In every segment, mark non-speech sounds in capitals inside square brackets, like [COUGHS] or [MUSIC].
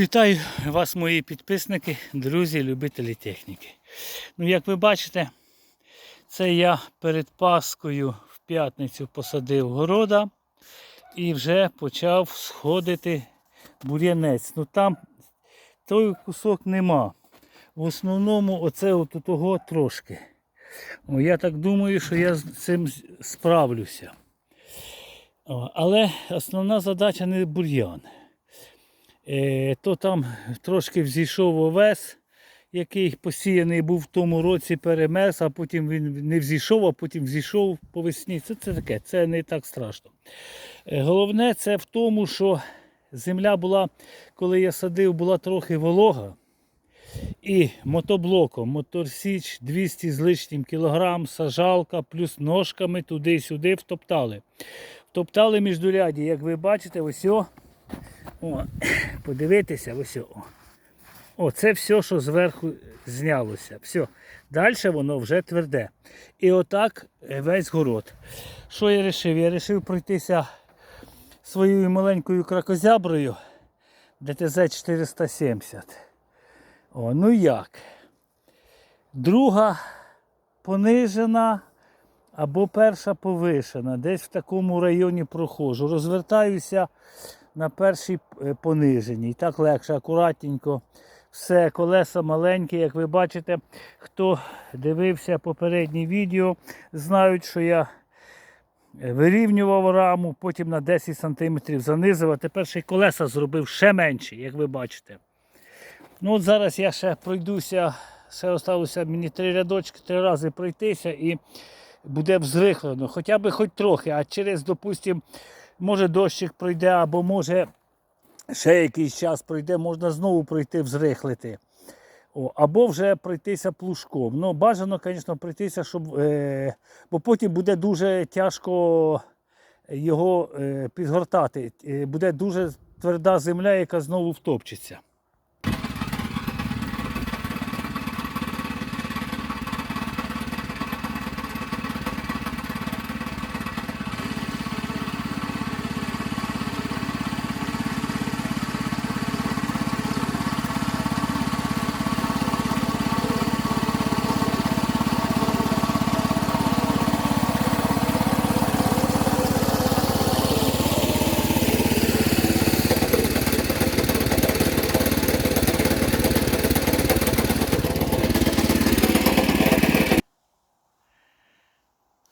Вітаю вас, мої підписники, друзі, любителі техніки. Ну, як ви бачите, це я перед Паскою в п'ятницю посадив города і вже почав сходити бур'янець. Ну там той кусок нема. В основному оце от того трошки. О, я так думаю, що я з цим справлюся. Але основна задача не бур'ян. Е, то там трошки взійшов овес, який посіяний був в тому році, перемерз, а потім він не взійшов, а потім взійшов по весні. Це, це таке, це не так страшно. Е, головне це в тому, що земля була, коли я садив, була трохи волога. І мотоблоком, моторсіч 200 з лишнім кілограм, сажалка, плюс ножками туди-сюди втоптали. Втоптали міждуряді, як ви бачите, ось о, о, [COUGHS] подивитися, ось о. О, це все, що зверху знялося. Все. Далі воно вже тверде. І отак е, весь город. Що я вирішив? Я вирішив пройтися своєю маленькою кракозяброю ДТЗ 470. О, ну як? Друга понижена або перша повишена. Десь в такому районі проходжу. Розвертаюся на першій е, пониженій. Так легше, акуратненько. Все, колеса маленькі, як ви бачите, хто дивився попереднє відео, знають, що я е, вирівнював раму, потім на 10 см занизив, а тепер ще й колеса зробив ще менші, як ви бачите. Ну от зараз я ще пройдуся, ще залишилося мені три рядочки, три рази пройтися і буде взрихлено. Хоча б хоч трохи, а через, допустимо, може дощик пройде, або може ще якийсь час пройде, можна знову пройти взрихлити. О, або вже пройтися плужком. Ну, бажано, звісно, пройтися, щоб, е, бо потім буде дуже тяжко його е, підгортати. Е, буде дуже тверда земля, яка знову втопчеться.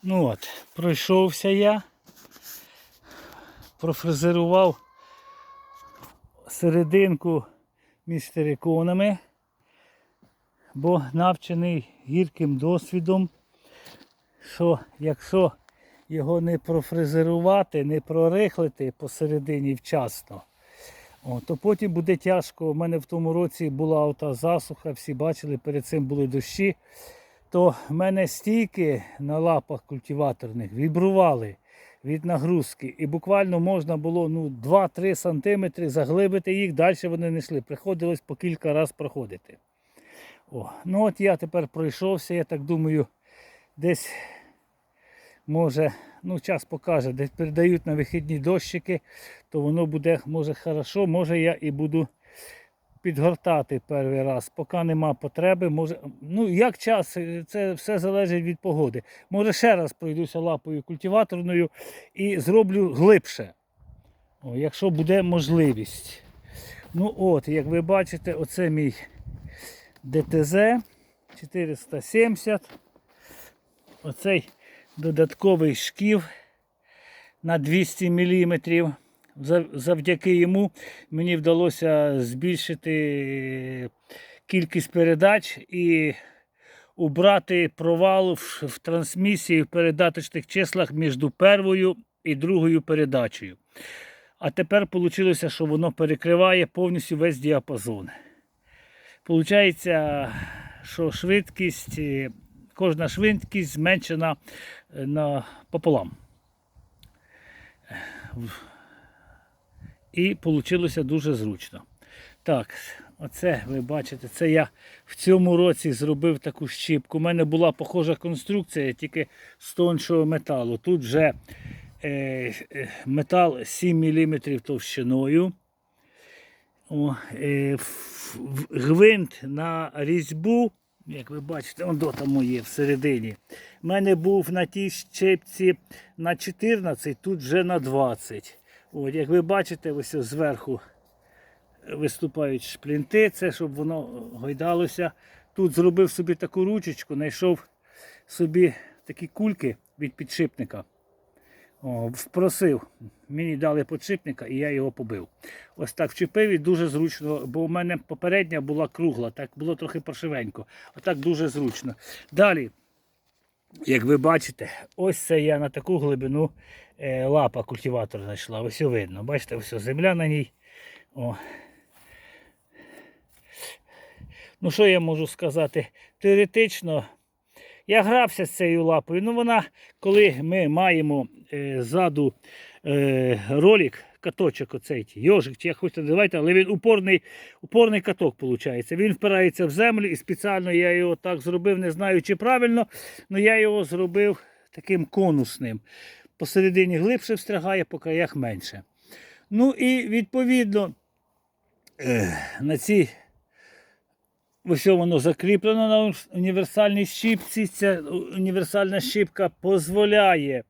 Ну от, пройшовся я, профрезерував серединку між териконами, бо навчений гірким досвідом, що якщо його не профрезерувати, не прорихлити посередині вчасно, о, то потім буде тяжко. У мене в тому році була ота засуха, всі бачили, перед цим були дощі то в мене стійки на лапах культиваторних вібрували від нагрузки. І буквально можна було ну, 2-3 см заглибити їх, далі вони не йшли. Приходилось по кілька разів проходити. О, ну от я тепер пройшовся, я так думаю, десь може, ну час покаже, десь передають на вихідні дощики, то воно буде, може, хорошо, може я і буду підгортати перший раз, поки нема потреби. Може, ну як час, е, це все залежить від погоди. Може ще раз пройдуся лапою культиваторною і зроблю глибше, О, якщо буде можливість. Ну от, як ви бачите, оце мій ДТЗ 470. Оцей додатковий шків на 200 мм. Завдяки йому мені вдалося збільшити кількість передач і убрати провал в, в трансмісії в передаточних числах між першою і другою передачею. А тепер вийшло, що воно перекриває повністю весь діапазон. Получається, що швидкість, е, кожна швидкість зменшена е, на пополам. І вийшло дуже зручно. Так, оце ви бачите, це я в цьому році зробив таку щіпку. У мене була похожа конструкція, тільки з тоншого металу. Тут вже е, е, метал 7 мм товщиною. О, е, гвинт на різьбу, як ви бачите, он до там є всередині. У мене був на тій щепці на 14, тут вже на 20. От, як ви бачите, ось зверху виступають шплінти, це щоб воно гойдалося. Тут зробив собі таку ручечку, знайшов собі такі кульки від підшипника. О, впросив, мені дали підшипника і я його побив. Ось так вчепив і дуже зручно, бо у мене попередня була кругла, так було трохи паршивенько. Отак дуже зручно. Далі, як ви бачите, ось це я на таку глибину е, лапа культиватор знайшла. Ось видно. Бачите, ось земля на ній. О. Ну, що я можу сказати? Теоретично я грався з цією лапою. Ну, вона, коли ми маємо е, ззаду е, ролик, каточок оцей, йожик, чи як хочете називайте, але він упорний, упорний каток виходить. Він впирається в землю і спеціально я його так зробив, не знаю чи правильно, але я його зробив таким конусним. Посередині глибше встрягає, по краях менше. Ну і відповідно е, на цій Ось воно закріплено на універсальній щіпці. Ця універсальна щіпка дозволяє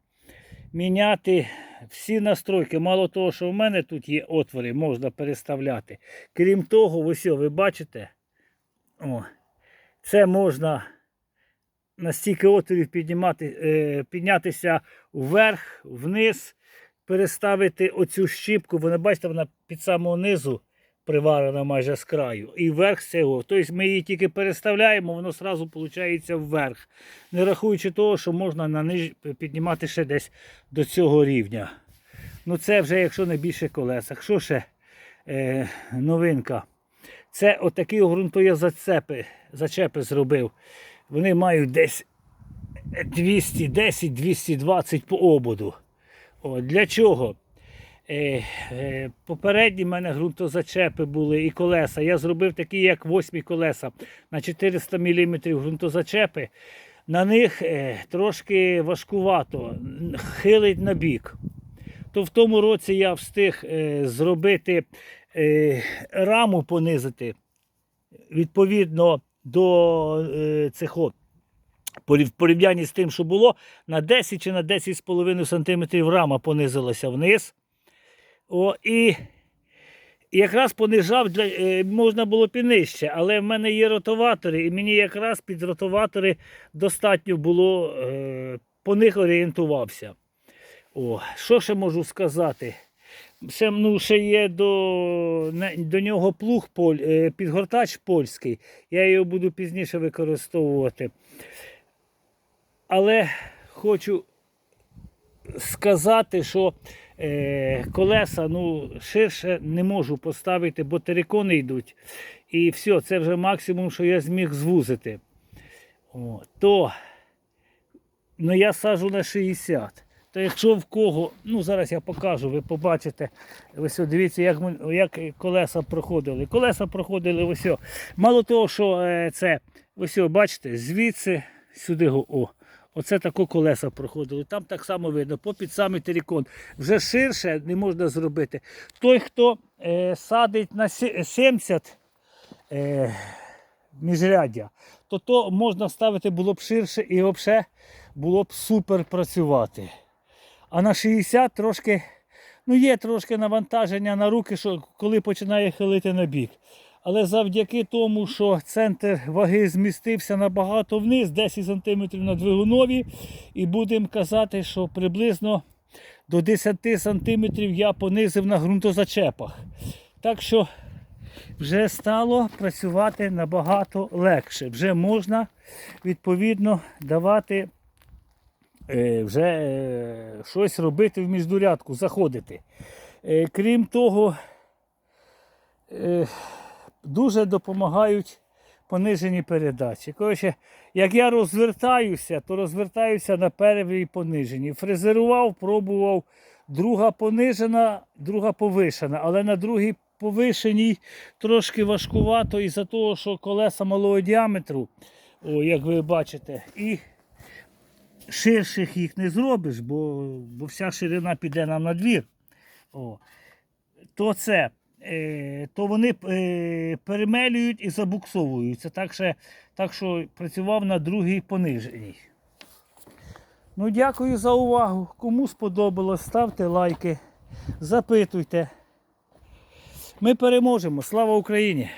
міняти всі настройки. Мало того, що в мене тут є отвори, можна переставляти. Крім того, ось ви бачите, о, це можна на стільки отворів піднімати, е, піднятися вверх, вниз, переставити оцю щіпку. Ви не бачите, вона під самого низу приварена майже з краю. І вверх цього. Тобто ми її тільки переставляємо, воно одразу виходить вверх. Не рахуючи того, що можна на ниж піднімати ще десь до цього рівня. Ну це вже якщо не більше колесах. Що ще е, новинка? Це отакі ґрунтові зацепи, зачепи зробив. Вони мають десь 210-220 по ободу. О, для чого? Е, попередні в мене ґрунтозачепи були і колеса. Я зробив такі, як восьмі колеса на 400 мм ґрунтозачепи. На них е, трошки важкувато, хилить на бік. То в тому році я встиг е, зробити раму понизити відповідно до от, в порівнянні з тим, що було, на 10 чи на 10,5 см рама понизилася вниз. О, і якраз понижав, для, е, можна було піднижче, але в мене є ротоватори, і мені якраз під ротоватори достатньо було, е, по них орієнтувався. О, що ще можу сказати? Ще, ну, ще є до, до нього плуг поль, е, підгортач польський. Я його буду пізніше використовувати. Але хочу сказати, що колеса ну, ширше не можу поставити, бо терикони йдуть. І все, це вже максимум, що я зміг звузити. О, то ну, я сажу на 60. То якщо в кого, ну зараз я покажу, ви побачите, ось дивіться, як, як колеса проходили. Колеса проходили ось. Мало того, що е, це, ось бачите, звідси сюди о. Оце тако колеса проходили. Там так само видно, попід самий терикон. Вже ширше не можна зробити. Той, хто е, садить на 70 е, міжряддя, то то можна ставити було б ширше і взагалі було б супер працювати. А на 60 трошки, ну є трошки навантаження на руки, що коли починає хилити на бік. Але завдяки тому, що центр ваги змістився набагато вниз, 10 см на двигунові, і будемо казати, що приблизно до 10 см я понизив на ґрунтозачепах. Так що вже стало працювати набагато легше. Вже можна відповідно давати е, вже е, щось робити в міждурядку, заходити. Е, крім того, дуже допомагають понижені передачі. Коротше, як я розвертаюся, то розвертаюся на первій пониженій. Фрезерував, пробував, друга понижена, друга повишена, але на другій повишеній трошки важкувато із-за того, що колеса малого діаметру, о, як ви бачите, і ширших їх не зробиш, бо, бо вся ширина піде нам на двір. О. То це. Е, то вони е, перемелюють і забуксовуються. Так що, так що працював на другій пониженій. Ну, дякую за увагу. Кому сподобалось, ставте лайки, запитуйте. Ми переможемо. Слава Україні!